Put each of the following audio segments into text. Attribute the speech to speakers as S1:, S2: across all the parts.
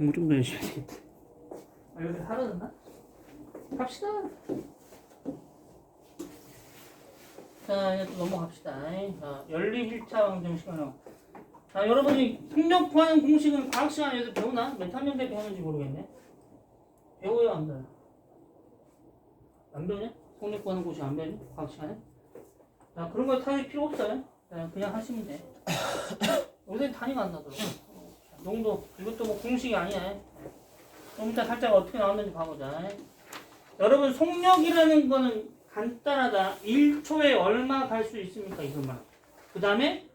S1: 공부 좀 더 열심히 해야 되겠다. 아, 여기 사라졌나? 갑시다. 자, 이제 또 넘어갑시다. 자, 연립 1차 방정 시간으로. 자, 여러분이 속력 구하는 공식은 과학 시간에서 배우나? 몇 학년 때 배우는지 모르겠네. 안 배워요? 안 배우냐? 속력 구하는 공식 안 배우냐? 과학 시간에? 자, 그런 거 타일 필요 없어요. 자, 그냥 하시면 돼. 요새 단위가 안 나더라고. 농도, 이것도 뭐 공식이 아니야. 좀 이따 살짝 어떻게 나오는지 봐보자. 여러분, 속력이라는 거는 간단하다. 1초에 얼마 갈 수 있습니까? 이것만. 그 다음에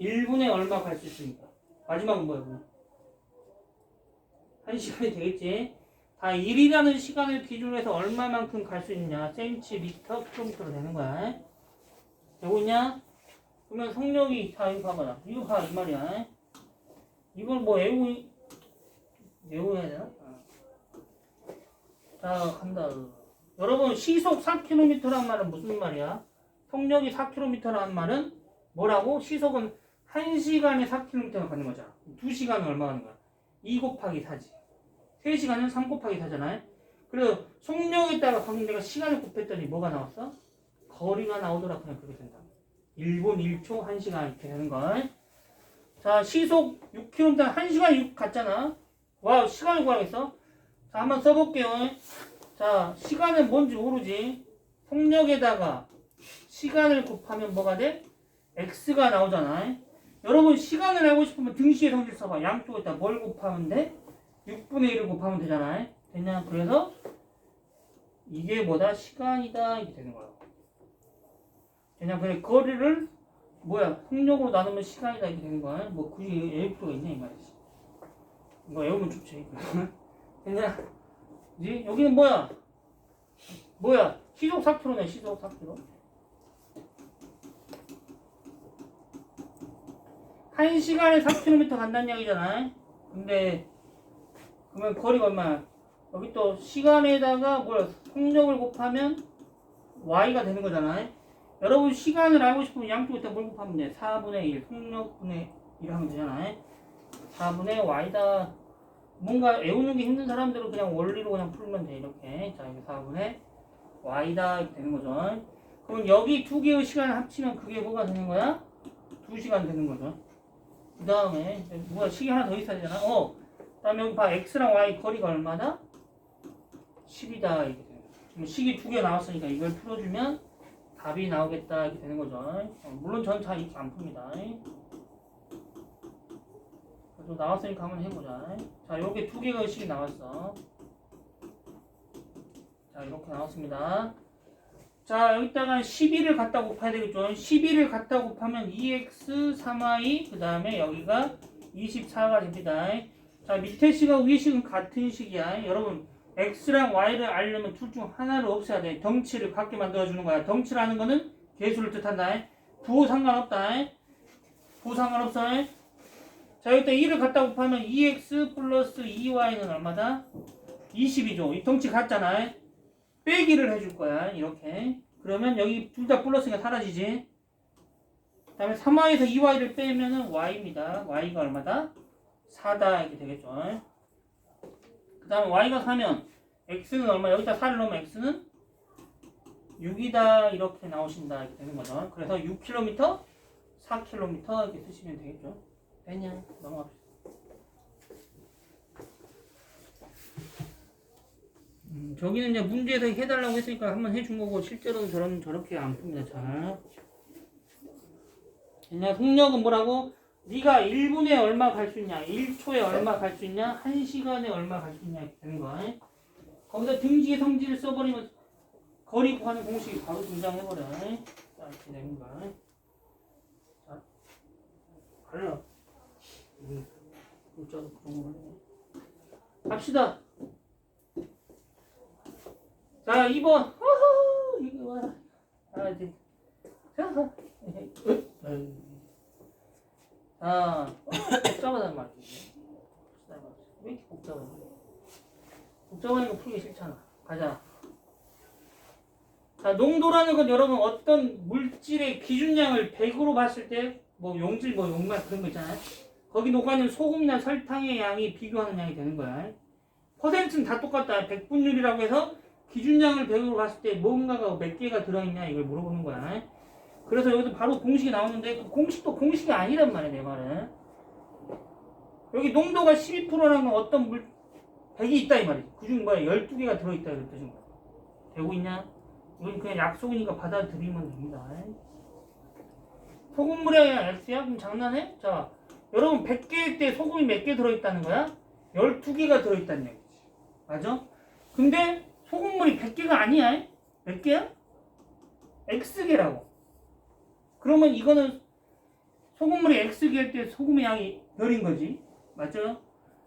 S1: 1분에 얼마 갈 수 있습니까? 마지막은 뭐야, 그럼? 1시간이 되겠지? 다 1이라는 시간을 기준으로 해서 얼마만큼 갈 수 있냐? 센티미터, 킬로미터로 되는 거야. 되고 있냐? 그러면 속력이 다 이거 봐봐라. 이거 봐, 이 말이야. 이걸 뭐 있- 외워야 되나? 어. 자, 간다. 여러분, 시속 4km란 말은 무슨 말이야? 속력이 4km라는 말은 뭐라고? 시속은 1시간에 4km가 가는 거잖아. 2시간은 얼마 가는 거야? 2 곱하기 4지. 3시간은 3 곱하기 4잖아요. 그래서 속력에다가 방금 내가 시간을 곱했더니 뭐가 나왔어? 거리가 나오더라. 그냥 그렇게 된다. 1분 1초 1시간 이렇게 되는 걸. 자, 시속 6km 1시간 6 갔잖아. 와, 시간을 구하겠어? 자, 한번 써볼게요. 자, 시간은 뭔지 모르지. 속력에다가 시간을 곱하면 뭐가 돼? x가 나오잖아. 여러분, 시간을 알고 싶으면 등식의 성질 써봐. 양쪽에다 뭘 곱하면 돼? 6분의 1을 곱하면 되잖아. 됐냐? 그래서 이게 뭐다? 시간이다. 이렇게 되는 거야. 그냥 그냥 거리를 뭐야 속력으로 나누면 시간이다 이렇게 되는 거야. 뭐 굳이 외울 필요가 있냐 이 말이지. 이거 외우면 좋지. 이 여기는 뭐야? 뭐야? 시속 4km네 시속 4km. 1시간에 4km 간다는 이야기잖아. 근데 그러면 거리가 얼마야? 여기 또 시간에다가 뭐야 속력을 곱하면 y가 되는 거잖아. 여러분 시간을 알고 싶으면 양쪽에다 뭘 곱하면 돼? 4분의 1, 속력분의 1 하면 되잖아요. 4분의 y다. 뭔가 외우는 게 힘든 사람들은 그냥 원리로 그냥 풀면 돼. 이렇게. 자, 여기 4분의 y다. 이렇게 되는 거죠. 그럼 여기 두 개의 시간을 합치면 그게 뭐가 되는 거야? 2시간 되는 거죠. 그 다음에, 뭐야, 시계 하나 더 있어야 되잖아. 어. 그 다음에 여기 봐. x랑 y 거리가 얼마다? 10이다. 이렇게. 그럼 식이 두 개 나왔으니까 이걸 풀어주면 답이 나오겠다 이렇게 되는 거죠. 어, 물론 전잘 이렇게 안 풉니다. 그래도 나왔으니까 한번 해보자. 자, 요게 두 개가 식이 나왔어. 자, 이렇게 나왔습니다. 자, 여기다가 12를 갖다 곱해야 되겠죠. 12를 갖다 곱하면 2x 3y 그 다음에 여기가 24가 됩니다. 자, 밑에 식과 위에 식은 같은 식이야. 여러분 x랑 y를 알려면 둘 중 하나를 없애야 돼. 덩치를 같게 만들어주는 거야. 덩치라는 거는 개수를 뜻한다. 부호 상관없다. 부호 상관없어. 자, 여기다 2를 갖다 곱하면 2x 플러스 2y는 얼마다? 20이죠. 이 덩치 같잖아. 빼기를 해줄 거야. 이렇게. 그러면 여기 둘 다 플러스가 사라지지. 그 다음에 3y에서 2y를 빼면 은 y입니다. y가 얼마다? 4다. 이렇게 되겠죠. 그 다음에 y가 4면 x는 얼마? 여기다 4를 넣으면 x는 6이다 이렇게 나오신다 이렇게 되는 거죠. 그래서 6km, 4km 이렇게 쓰시면 되겠죠. 됐냐? 넘어갑시다. 음, 저기는 이제 문제에서 해달라고 했으니까 한번 해준 거고 실제로는 저런 저렇게 안 풉니다. 잘. 그냥 속력은 뭐라고? 네가 1분에 얼마 갈 수 있냐, 1초에 얼마 갈 수 있냐, 1시간에 얼마 갈 수 있냐 되는 거야. 거기서 등지의 성질을 써버리면 거리 구하는 공식이 바로 등장해버려. 자, 이렇게 되는 거야. 자, 갈라. 음, 그런 거 하네. 갑시다. 자, 2번. 허허, 이거 봐. 아, 이제. 자. 아, 어, 복잡하단 말이지. 왜 이렇게 복잡해? 복잡하니까 풀기 싫잖아. 가자. 자, 농도라는 건 여러분 어떤 물질의 기준량을 100으로 봤을 때, 뭐 용질, 뭐 용말 그런 거 있잖아요. 거기 녹아있는 소금이나 설탕의 양이 비교하는 양이 되는 거야. 퍼센트는 다 똑같다. 백분율이라고 해서 기준량을 100으로 봤을 때 뭔가가 몇 개가 들어있냐 이걸 물어보는 거야. 그래서 여기도 바로 공식이 나오는데 그 공식도 공식이 아니란 말이야 내 말은. 여기 농도가 12%라는 건 어떤 물 100이 있다 이 말이지. 그중 뭐야 12개가 들어있다 거야. 되고 있냐? 이건 그냥 약속이니까 받아들이면 됩니다. 소금물의 X야? 그럼 장난해? 자, 여러분 100개일 때 소금이 몇 개 들어있다는 거야? 12개가 들어있다는 얘기지. 맞아? 근데 소금물이 100개가 아니야. 몇 개야? X개라고. 그러면 이거는 소금물이 X개일 때 소금의 양이 별인 거지. 맞죠?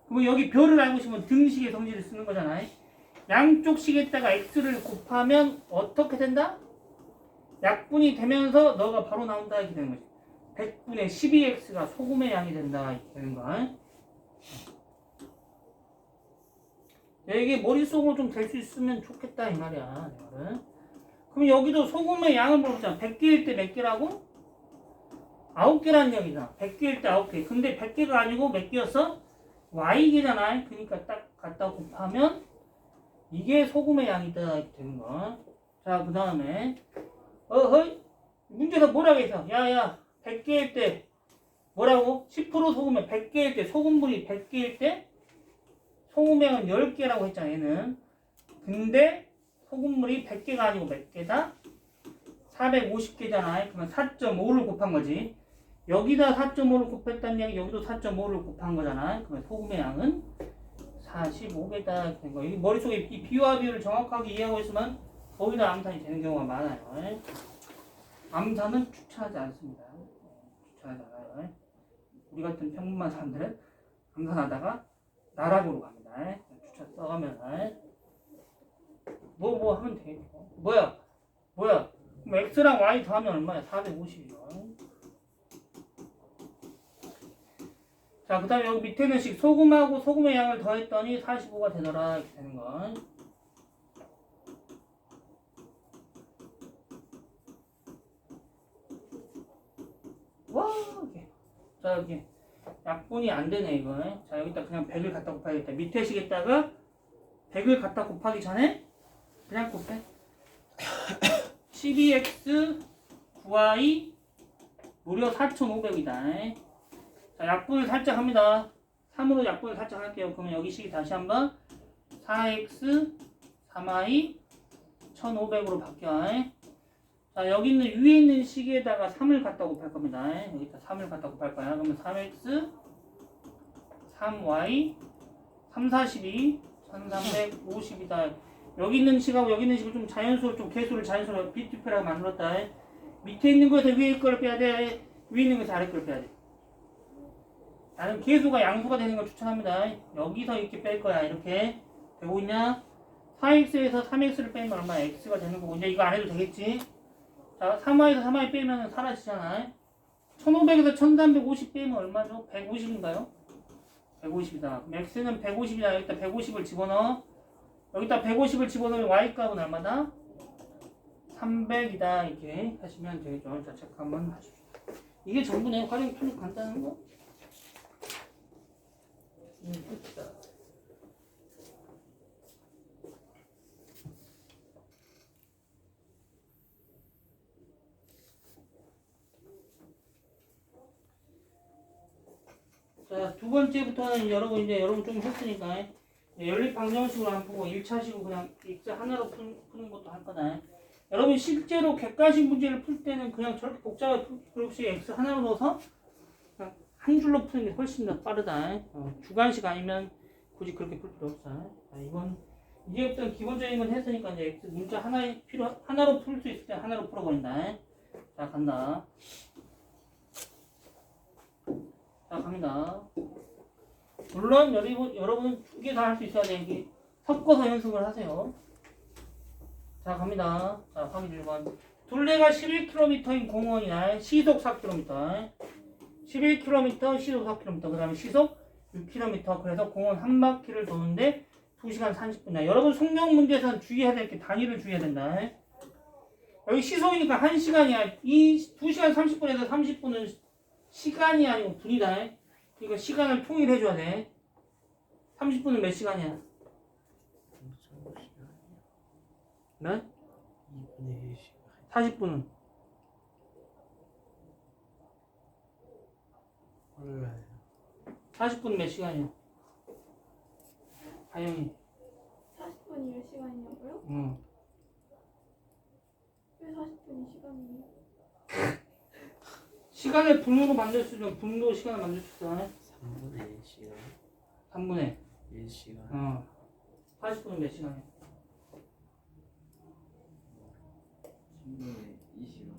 S1: 그러면 여기 별을 알고 싶으면 등식의 성질을 쓰는 거잖아. 양쪽 식에다가 X를 곱하면 어떻게 된다? 약분이 되면서 너가 바로 나온다 이렇게 되는 거지. 100분의 12x가 소금의 양이 된다 이렇게 되는 거야. 이게 머릿속으로 좀 될 수 있으면 좋겠다 이 말이야. 그럼 여기도 소금의 양을 물어보자. 100개일 때 몇 개라고? 9개라는 얘기잖아. 100개일 때 9개. 근데 100개가 아니고 몇 개였어? y개잖아. 그러니까 딱 갖다 곱하면 이게 소금의 양이다 되는 거. 자, 그 다음에 어허이 문제에서 뭐라고 했어? 야 야 100개일 때 뭐라고? 10% 소금에 100개일 때 소금물이 100개일 때 소금의 양은 10개라고 했잖아 얘는 근데 소금물이 100개가 아니고 몇 개다? 450개잖아 그러면 4.5를 곱한 거지 여기다 4.5를 곱했다는 얘기 여기도 4.5를 곱한 거잖아 그러면 소금의 양은 45개다 된 거. 이 머릿속에 이 비와 비율을 정확하게 이해하고 있으면 거기다 암산이 되는 경우가 많아요. 암산은 추천하지 않습니다. 추천하지 않아요. 우리 같은 평범한 사람들은 암산하다가 나락으로 갑니다. 추천 써가면 뭐뭐 하면 되겠죠. 뭐야? 뭐야? 그럼 x랑 y 더하면 얼마야? 450이요. 자, 그 다음에 여기 밑에는 식 소금하고 소금의 양을 더했더니 45가 되더라 이렇게 되는 거. 와, 이게. 자, 여기 약분이 안 되네 이거. 자, 여기다 그냥 100을 갖다 곱하겠다. 밑에 식에다가 100을 갖다 곱하기 전에 그냥 곱해. 12x 9y 무려 4,500이다. 자, 약분을 살짝 합니다. 3으로 약분을 살짝 할게요. 그러면 여기 식이 다시 한번 4x 3y 1500으로 바뀌어. 자, 여기 있는 위에 있는 식에다가 3을 갖다 곱할 겁니다. 여기다 3을 갖다 곱할 거야. 그러면 3x 3y 3 42 1350이다. 여기 있는 식하고 여기 있는 식을 좀 자연수로 좀 개수를 자연수로 비트표라고 만들었다. 밑에 있는 거에서 위에 거를 빼야 돼. 위에 있는 거에서 아래 거를 빼야 돼. 나는 개수가 양수가 되는 걸 추천합니다. 여기서 이렇게 뺄 거야. 이렇게. 되고 있냐? 4x에서 3x를 빼면 얼마야? x가 되는 거고. 이제 이거 안 해도 되겠지? 자, 3y에서 3y 빼면 사라지잖아. 1500에서 1350 빼면 얼마죠? 150인가요? 150이다. 그럼 x는 150이다. 여기다 150을 집어넣어. 여기다 150을 집어넣으면 y값은 얼마다? 300이다. 이렇게 하시면 되겠죠. 자, 체크 한번 하십시오. 이게 전부네. 활용 편입 간다는 거? 자, 두 번째부터는 여러분 이제 여러분 좀 했으니까 연립 방정식으로 안 푸고 1차식으로 그냥 x 하나로 푸는, 것도 할 거다. 여러분 실제로 객관식 문제를 풀 때는 그냥 저렇게 복잡하게 풀 없이 x 하나로 넣어서 한 줄로 푸는 게 훨씬 더 빠르다. 어, 주관식 아니면 굳이 그렇게 풀 필요 없어. 자, 이건 이제부터 기본적인 건 했으니까 이제 x 문자 하나에 필요 하나로 풀 수 있을 때 하나로 풀어버린다. 자 간다. 자 갑니다. 물론 여러분 여러분 두 개 다 할 수 있어야 돼. 이게 섞어서 연습을 하세요. 자 갑니다. 자 확인 1번. 둘레가 11km인 공원이나 시속 4km. 11km, 시속 4km. 그 다음에 시속 6km. 그래서 공원 한 바퀴를 도는데 2시간 30분이야. 여러분 속력 문제에서는 주의해야 될 게 단위를 주의해야 된다. 여기 시속이니까 1시간이야. 이 2시간 30분에서 30분은 시간이 아니고 분이다. 이거 시간을 통일해줘야 돼. 30분은 몇 시간이야? 네?
S2: 2분의 1시간
S1: 40분은?
S2: 몰라요
S1: 40분은 몇 시간이야? 하영이.
S3: 40분이 몇 시간이냐고요?
S1: 응.
S3: 왜 40분이 시간이에요?
S1: 시간을 분으로 만들 수 있는 분도 시간을 만들 수 있어.
S2: 3분의 1시간
S1: 3분의
S2: 1시간
S1: 어. 40분은 몇 시간이야?
S2: 3분의 2시간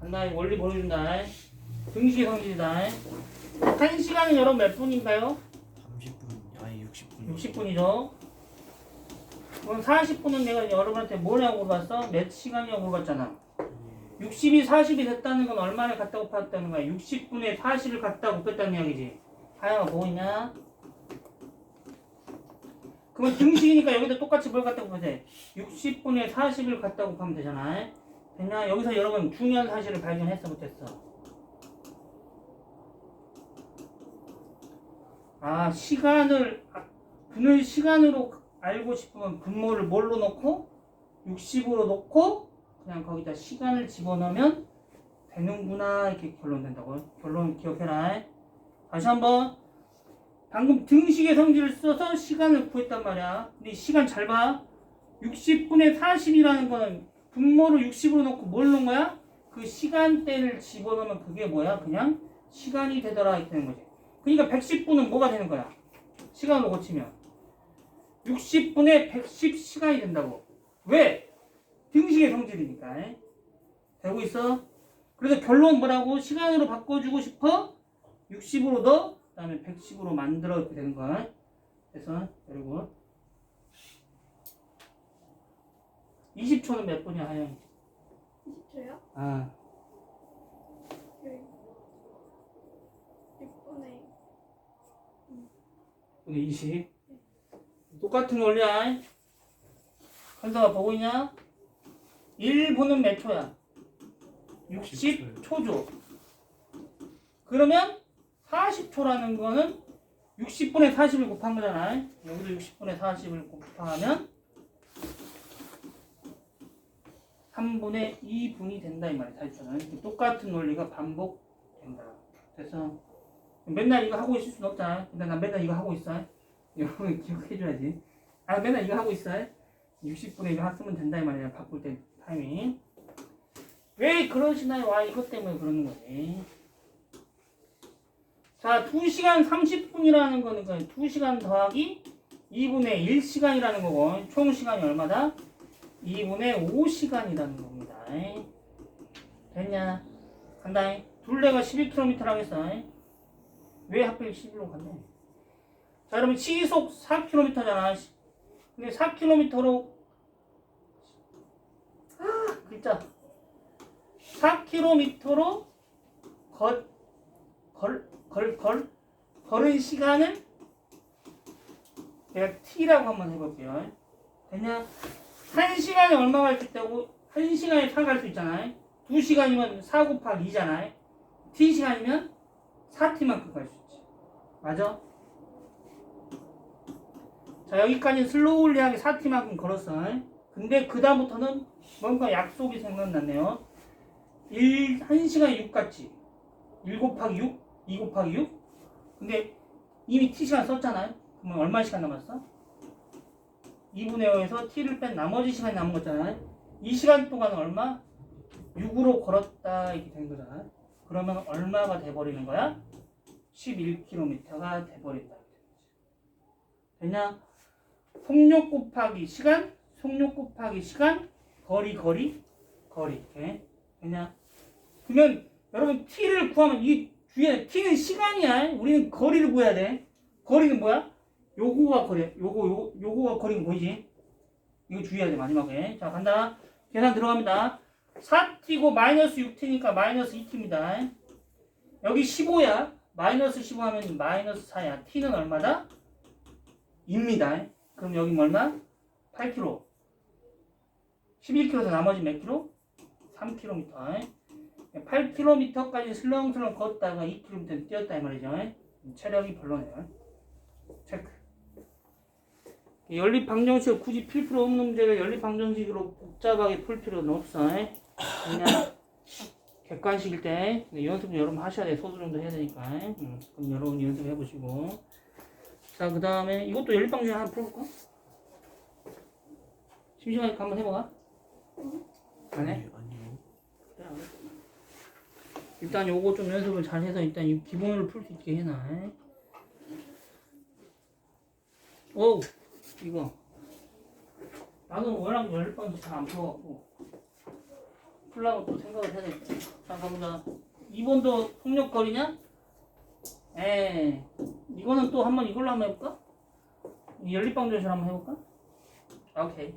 S1: 간다. 이 원리 보여준다. 등식의 성질이다. 1시간은 여러분 몇 분인가요?
S2: 30분 아니 60분
S1: 60분이죠. 그럼 40분은 내가 여러분한테 뭐냐고 물어봤어? 몇 시간이냐고 물어봤잖아. 60이 40이 됐다는 건 얼마를 갖다 곱했다는 거야? 60분에 40을 갖다 곱했다는 이야기지. 하영아 보고 있냐? 그러면 등식이니까 여기도 똑같이 뭘 갖다 곱해야 돼? 60분에 40을 갖다 곱하면 되잖아. 됐냐? 여기서 여러분 중요한 사실을 발견했어 못했어? 아 시간을 아, 분을 시간으로 알고 싶으면 분모를 뭘로 넣고 60으로 넣고 그냥 거기다 시간을 집어넣으면 되는구나 이렇게 결론 된다고요. 결론 기억해라. 다시 한번 방금 등식의 성질을 써서 시간을 구했단 말이야. 근데 이 시간 잘 봐. 60분의 40이라는 거는 분모를 60으로 넣고 뭘 넣은 거야? 그 시간대를 집어넣으면 그게 뭐야? 그냥 시간이 되더라 이렇게 되는 거지. 그러니까 110분은 뭐가 되는 거야? 시간으로 고치면 60분에 110시간이 된다고. 왜? 등식의 성질이니까. 에? 되고 있어? 그래서 결론 뭐라고? 시간으로 바꿔주고 싶어? 60으로 넣어? 그 다음에 110으로 만들어 이렇게 되는 거야. 그래서 그리고 20초는 몇 분이야 하영?
S3: 20초요?
S1: 아
S3: 6분의
S1: 근데 20 똑같은 원리야 한서가 보고 있냐? 1분은 몇 초야? 60초죠. 그러면 40초라는 거는 60분의 40을 곱한 거잖아. 여기도 60분의 40을 곱하면 3분의 2분이 된다 이 말이야 40초는. 똑같은 원리가 반복된다. 그래서 맨날 이거 하고 있을 순 없잖아 근데 난 맨날 이거 하고 있어 여러분 기억해줘야지. 아 맨날 이거 하고 있어요. 60분에 이거 쓰면 된다 이 말이야. 바꿀 때 타이밍. 왜 그러시나요? 와 이것 때문에 그러는 거지. 자 2시간 30분이라는 거는 그 2시간 더하기 2분의 1시간이라는 거고 총 시간이 얼마다? 2분의 5시간이라는 겁니다. 됐냐? 간다. 둘레가 11km라고 했어. 왜 하필 11로 갔네? 자, 여러분 시속 4km잖아. 근데 4km로 아, 글자 4km로 걸, 걸, 걸, 걸, 걸은 시간을 내가 t라고 한번 해볼게요. 됐냐? 1시간에 얼마 갈 수 있다고? 1시간에 4 갈 수 있잖아요. 2시간이면 4 곱하기 2잖아요. t시간이면 4t만큼 갈 수 있지. 맞아? 자 여기까지 슬로울리하게 4티만큼 걸었어 근데 그 다음부터는 뭔가 약속이 생각났네요 1, 1시간에 6 같지 1 곱하기 6? 2 곱하기 6? 근데 이미 t시간 썼잖아요 그러면 얼마 시간 남았어? 2분의 5에서 t를 뺀 나머지 시간이 남은 거잖아요 이 시간 동안 얼마? 6으로 걸었다 이렇게 된 거잖아요 그러면 얼마가 돼버리는 거야? 11km가 돼버린다 됐냐? 속력 곱하기 시간, 속력 곱하기 시간, 거리, 거리, 거리. 이렇게. 그냥. 그러면 여러분 t를 구하면 이 뒤에 t는 시간이야. 우리는 거리를 구해야 돼. 거리는 뭐야? 요거가 거리. 요거 요 요거가 거리는 보이지? 이거 주의해야 돼 마지막에. 자 간다. 계산 들어갑니다. 4t고 마이너스 6t니까 마이너스 2t입니다. 여기 15야. 마이너스 15 하면 마이너스 4야. t는 얼마다? 입니다. 그럼 여기 얼마? 8km. 11km에서 나머지 몇 km? 3km. 8km까지 슬렁슬렁 걷다가 2km 뛰었다 이 말이죠. 체력이 별로네요. 체크. 연립 방정식을 굳이 필 필요 없는 문제를 연립 방정식으로 복잡하게 풀 필요는 없어. 그냥 객관식일 때 연습 여러분 하셔야 돼. 소수 정도 해야 되니까. 음, 그럼 여러분 연습해 보시고. 자, 그 다음에 이것도 연립 방정식 하나 풀어볼까? 심심하니까 한번 해봐봐. 안 해?
S2: 아니, 아니요.
S1: 그래, 안 해. 일단 요거 좀 연습을 잘 해서 일단 이 기본을 풀 수 있게 해놔. 오, 이거. 나는 워낙 열번 잘안 풀어갖고. 풀라고 또 생각을 해야 되겠다. 자, 가보자. 2번도 폭력거리냐? 에 이거는 또 한번 이걸로 한번 해볼까? 이 연립방정식 한번 해볼까? 아, 오케이.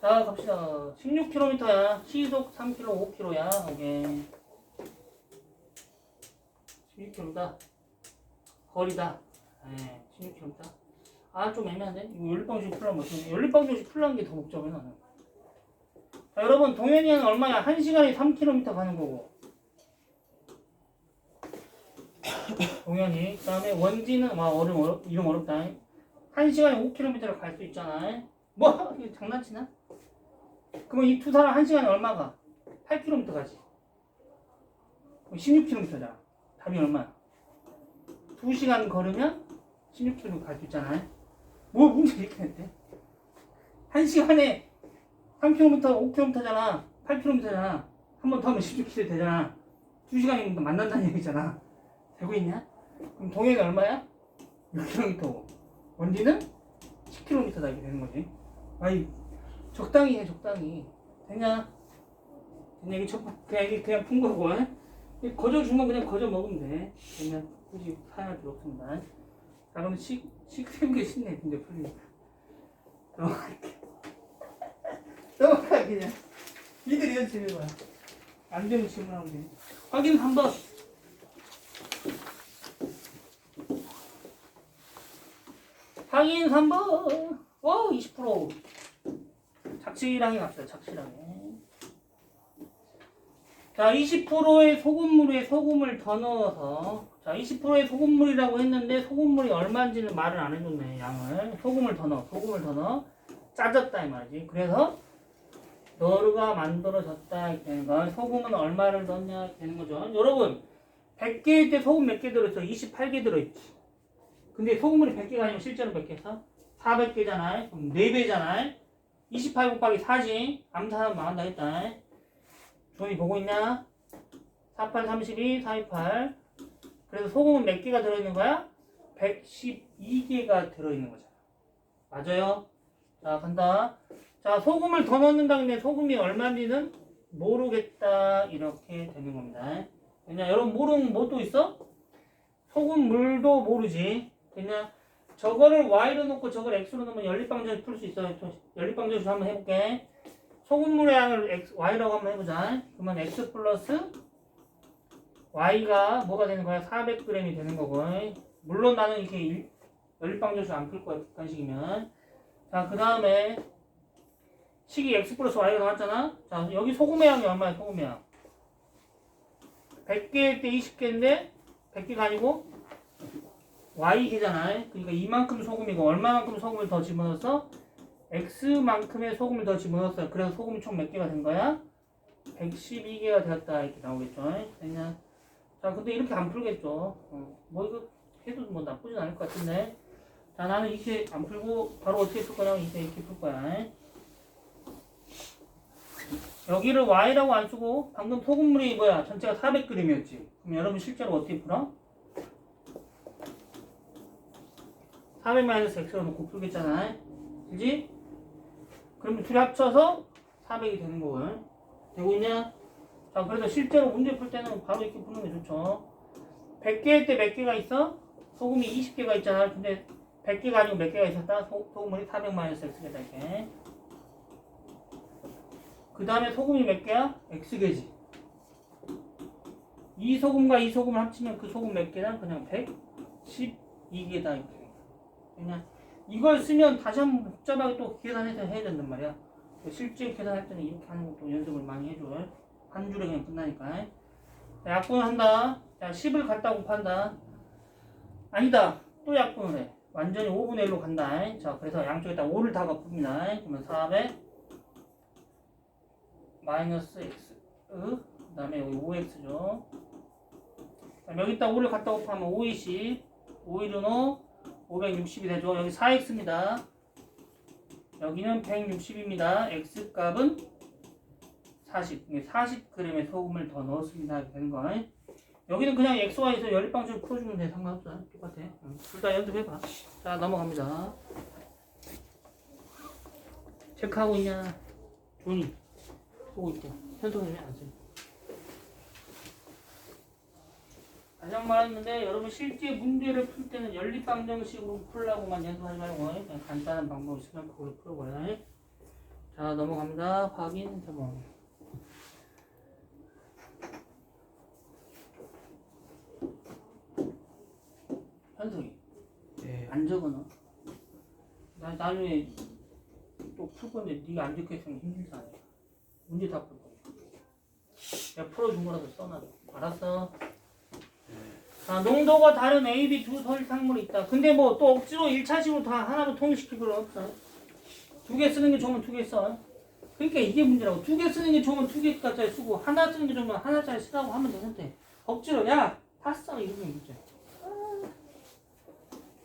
S1: 자 갑시다 16km야 시속 3km 5km야 오케이 16km다 거리다 네 16km다 아 좀 애매한데 이거 연립방정식 풀려면 어떻게 연립방정식 풀려는 게더 복잡해 나는 자 여러분 동현이는 얼마야 1시간에 3km 가는 거고 동현이 그 다음에 원지는 와 어려움 어렵, 이름 어렵다 1시간에 5km를 갈 수 있잖아 뭐? 이거 장난치나? 그러면 이두 사람 한 시간에 얼마가? 8km 가지. 그럼 16km잖아. 답이 얼마야? 2시간 걸으면 16km 갈 수 있잖아. 뭐 문제 이렇게 했대? 한 시간에 3km, 5km잖아. 8km잖아. 한 번 더 하면 16km 되잖아. 2시간이면 만난다는 얘기잖아. 되고 있냐? 그럼 동해는 얼마야? 6km고. 원지는 10km다 이렇게 되는 거지. 아이 적당히 해 적당히 되냐? 그냥 그냥 그냥 푼 거고 에? 이 거저 주면 그냥 거저 먹으면 돼. 그냥 굳이 사용할 필요 없습니다. 자 그럼 식 식세는 게 쉽네 근데 풀리니까 넘어갈게. 넘어가 그냥 니들이 연습해 봐. 안 되면 질문하면 돼. 확인 한 번. 확인 3번. 와, 20%. 착실하게 갑시다, 착실하게. 자, 20%의 소금물에 소금을 더 넣어서. 자, 20%의 소금물이라고 했는데, 소금물이 얼마인지는 말을 안 해줬네, 양을. 소금을 더 넣어, 소금을 더 넣어. 짜졌다, 이 말이지. 그래서, 너르가 만들어졌다, 되는 거. 소금은 얼마를 넣냐, 되는 거죠. 여러분, 100개일 때 소금 몇 개 들어있어? 28개 들어있지. 근데 소금물이 100개가 아니면 실제로 몇개 써? 400개잖아. 그럼 4배잖아. 28 곱하기 4지. 암산하면 망한다 했다. 조이 보고 있냐? 48, 32, 428. 그래서 소금은 몇 개가 들어있는 거야? 112개가 들어있는 거잖아. 맞아요? 자, 간다. 자, 소금을 더 넣는다. 근데 소금이 얼마인지는 모르겠다. 이렇게 되는 겁니다. 그냥 여러분 모르는 뭐또 있어? 소금 물도 모르지. 그냥 저거를 y로 놓고 저걸 x로 넣으면 연립방정식 풀 수 있어요. 저 연립방정식 한번 해볼게. 소금물의 양을 y라고 한번 해보자. 그러면 x 플러스 y가 뭐가 되는 거야? 400g이 되는 거고. 물론 나는 이렇게 일- 연립방정식 안 풀 거야. 객관식이면. 자, 그 다음에 식이 x 플러스 y가 나왔잖아. 자, 여기 소금의 양이 얼마야? 소금의 양. 100개일 때 20개인데 100개가 아니고 Y개잖아요. 그러니까 이만큼 소금이고 얼마만큼 소금을 더 집어넣었어? X만큼의 소금을 더 집어넣었어요. 그래서 소금이 총 몇 개가 된 거야? 112개가 되었다 이렇게 나오겠죠. 그냥 자 근데 이렇게 안 풀겠죠. 어, 뭐 이거 해도 뭐 나쁘진 않을 것 같은데 자 나는 이렇게 안 풀고 바로 어떻게 풀 거냐면 이렇게 이렇게 풀 거야. 여기를 Y라고 안 쓰고 방금 소금물이 뭐야? 전체가 400g이었지. 그럼 여러분 실제로 어떻게 풀어? 400 마이너스 x로 놓고 풀겠잖아. 그지? 그러면 둘이 합쳐서 400이 되는 거고요. 되고 있냐? 자, 그래서 실제로 문제 풀 때는 바로 이렇게 푸는 게 좋죠. 100개일 때 몇 개가 있어? 소금이 20개가 있잖아. 근데 100개가 아니고 몇 개가 있었다? 소, 소금물이 400 마이너스 x개다 이렇게. 그 다음에 소금이 몇 개야? x개지. 이 소금과 이 소금을 합치면 그 소금 몇 개다? 그냥 112개다 이렇게. 그냥 이걸 쓰면 다시 한번 복잡하게 또 계산해서 해야 된단 말이야. 실제 계산할 때는 이렇게 하는 것도 연습을 많이 해줘. 한 줄에 그냥 끝나니까. 자, 약분을 한다. 자, 10을 갖다 곱한다. 아니다. 또 약분을 해. 완전히 5분의 1로 간다. 자, 그래서 양쪽에다 5를 다 곱합니다. 그러면 400 마이너스 x. 그 다음에 여기 5x죠. 여기다 5를 갖다 곱하면 520. 5일은 5. 560이 되죠. 여기 4x입니다. 여기는 160입니다. x 값은 40. 40g의 소금을 더 넣었습니다. 이렇게 되는 거. 여기는 그냥 xy에서 연립방식으로 풀어주면 돼. 상관없어. 똑같아. 둘 다 연습해봐. 자, 넘어갑니다. 체크하고 있냐? 조니. 보고. 현석이 왜안 써? 다시 한 번 말했는데 여러분 실제 문제를 풀 때는 연립방정식으로 풀라고만 연습하지 말고 그냥 간단한 방법을 쓰면 그걸로 풀어봐요. 자 넘어갑니다. 확인 해봐. 현석이
S2: 네.
S1: 안 적어놔. 나 나중에 또 풀 건데 네가 안 적혀있으면 힘들잖아. 문제 다풀 거야. 내가 풀어준 거라도 써놔줘. 알았어. 자, 농도가 다른 A, B 두 설탕물이 있다. 근데 뭐 또 억지로 1차식으로 다 하나로 통일시킬 필요 없어. 두 개 쓰는 게 좋으면 두 개 써. 그러니까 이게 문제라고. 두 개 쓰는 게 좋으면 두 개까지 쓰고 하나 쓰는 게 좋으면 하나짜리 쓰라고 하면 되는데 억지로 야 다 써 이러면 문제.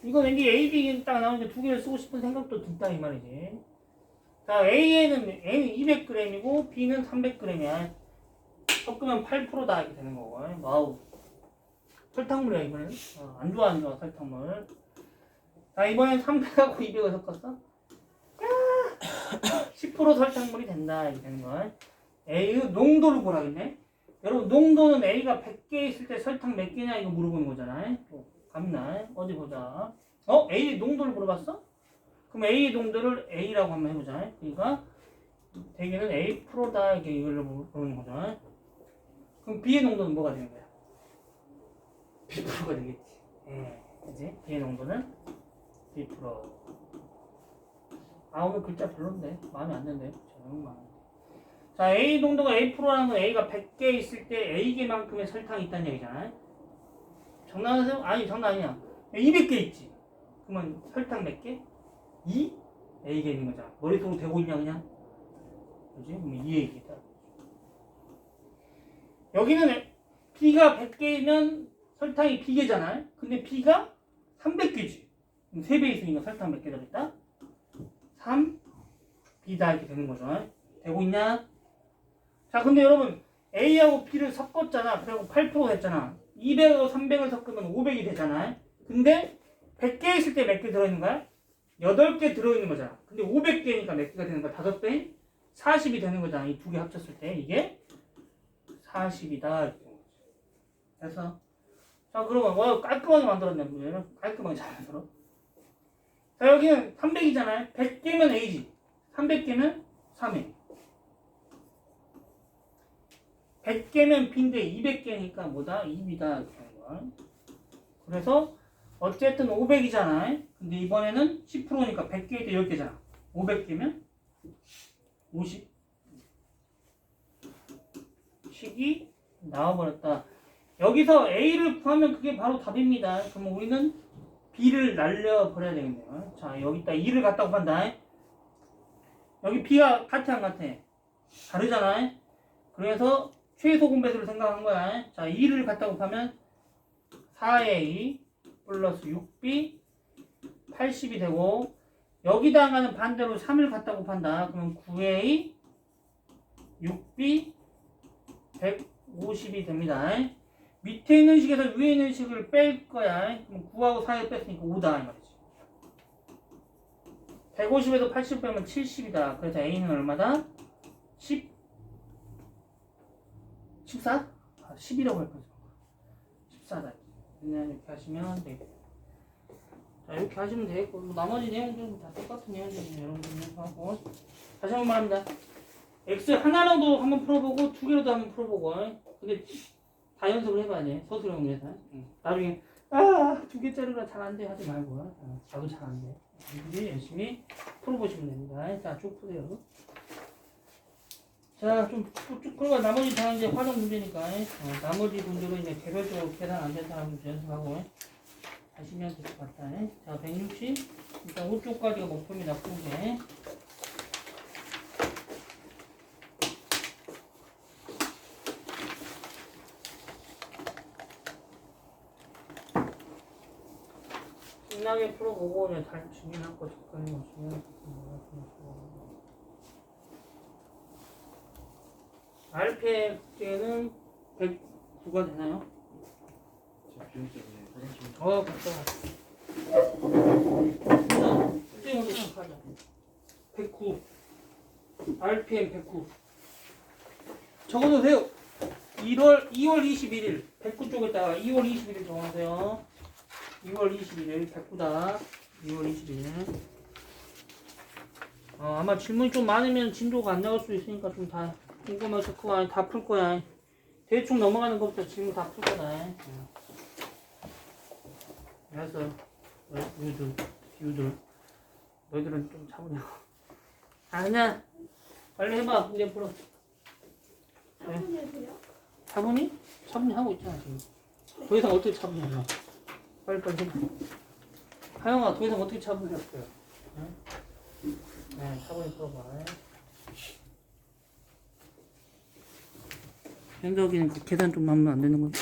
S1: 이건 왠지 A, B 딱 나오는데 두 개를 쓰고 싶은 생각도 든다 이 말이지. 자 A는 200g이고 B는 300g이야. 섞으면 8%다 이렇게 되는 거고. 와우. 설탕물이야 이번에는. 어, 안 좋아 안 좋아 설탕물. 자 이번엔 300하고 200을 섞었어. 야! 10% 설탕물이 된다 이렇게 되는 거야. A의 농도를 보라겠네. 여러분 농도는 A가 100개 있을 때 설탕 몇 개냐 이거 물어보는 거잖아요. 또 갑니다. 어디 보자. 어? A 농도를 물어봤어? 그럼 A 농도를 A라고 한번 해보자. 그러니까 대개는 A 프로다 이렇게 이걸로 물어보는 거죠. 그럼 B의 농도는 뭐가 되는 거야? B 프로가 되겠지. 예, 그지? B의 농도는 B 프로. 아 오늘 글자 별론데 마음에 안 드는데. 마음에. 자 A 농도가 A 프로라는 건 A가 100개 있을 때 A 개만큼의 설탕이 있다는 얘기잖아요. 장난하세요? 아니 장난 아니야. 200개 있지. 그러면 설탕 몇 개? 2? A개 있는 거잖아. 머릿속으로 되고 있냐 그냥? 그지? 그럼 2A개다. 여기는 B가 100개면 설탕이 B개잖아요. 근데 B가 300개지. 그럼 3배 있으니까 설탕 몇 개 들어있다? 3 B다 이렇게 되는 거죠. 되고 있냐? 자 근데 여러분 A하고 B를 섞었잖아. 그리고 8% 했잖아. 200하고 300을 섞으면 500이 되잖아. 근데 100개 있을 때 몇 개 들어있는 거야? 8개 들어있는 거잖아. 근데 500개니까 몇 개가 되는 거야? 5배? 40이 되는 거잖아. 이 두 개 합쳤을 때 이게 40이다. 그래서 자 그러면 뭐 깔끔하게 만들었네 문제는 깔끔하게 잘 만들어. 자 여기는 300이잖아요. 100개면 A지. 300개면 3회. 100개면 B인데 200개니까 뭐다? 2B다 이렇게 거야. 그래서 어쨌든 500이잖아. 근데 이번에는 10%니까 100개일 때 10개잖아. 500개면 50. 식이 나와버렸다. 여기서 A를 구하면 그게 바로 답입니다. 그러면 우리는 B를 날려버려야 되겠네요. 자, 여기다 2를 갖다 곱한다. 여기 B가 같아 안 같아? 다르잖아. 그래서 최소 공배수를 생각한 거야. 자, 2를 갖다 곱하면 4A 플러스 6B 80이 되고 여기다가는 반대로 3을 갖다 곱한다. 그러면 9A 6B 150이 됩니다. 밑에 있는 식에서 위에 있는 식을 뺄 거야. 그럼 9하고 4를 뺐으니까 5다 이 말이지. 150에서 80 빼면 70이다. 그래서 A는 얼마다? 10 14? 아, 10이라고 할 거죠. 14다. 그냥 이렇게 하시면 되겠고. 자, 이렇게 하시면 되겠고. 뭐 나머지 내용들은 다 똑같은 내용들이에요. 여러분들 하고. 다시 한 번 말합니다. X 하나로도 한번 풀어보고, 두 개로도 한번 풀어보고. 근데 다 연습을 해봐야 돼. 서술형 문제사. 나중에, 아, 두 개짜리가 잘안 돼. 하지 말고. 어, 나도 잘 안 돼. 여러분들이 열심히 풀어보시면 됩니다. 자, 쭉 푸세요. 자, 좀쭉 끌고 나머지 다 이제 활용 문제니까. 어, 나머지 분들은 이제 개별적으로 계산 안 된 사람들 연습하고 하시면 될 것 같다. 자, 160. 일단 5쪽까지가 목표입니다. 푸는 게. 신나게 풀어보고 그냥 다 준비하고 접근해 보시면 RPM께는 109가 되나요? 어, 맞다. 지금 가자. 109. RPM 109. 적어놓으세요. 1월, 2월 21일. 109 쪽에다가 2월 21일 적어놓으세요. 2월 21일 109다. 2월 21일. 어, 아마 질문이 좀 많으면 진도가 안 나올 수 있으니까 좀 다 궁금해서 그거 아니 다풀 거야. 대충 넘어가는 것부터 질문 다 풀 거다. 어. 그래서 우리들 비우들 너희들은 좀 차분해. 아니야. 빨리 해봐. 이제 풀어.
S3: 해세요.
S1: 차분히? 차분히 하고 있잖아 지금. 더 이상 어떻게 차분히 해? 빨리 빨리 해봐. 하영아 더 이상 어떻게 차분히 할 거야? 응? 네, 차분히 풀어봐. 현석이는 그 계산 좀 하면 안 되는 건데.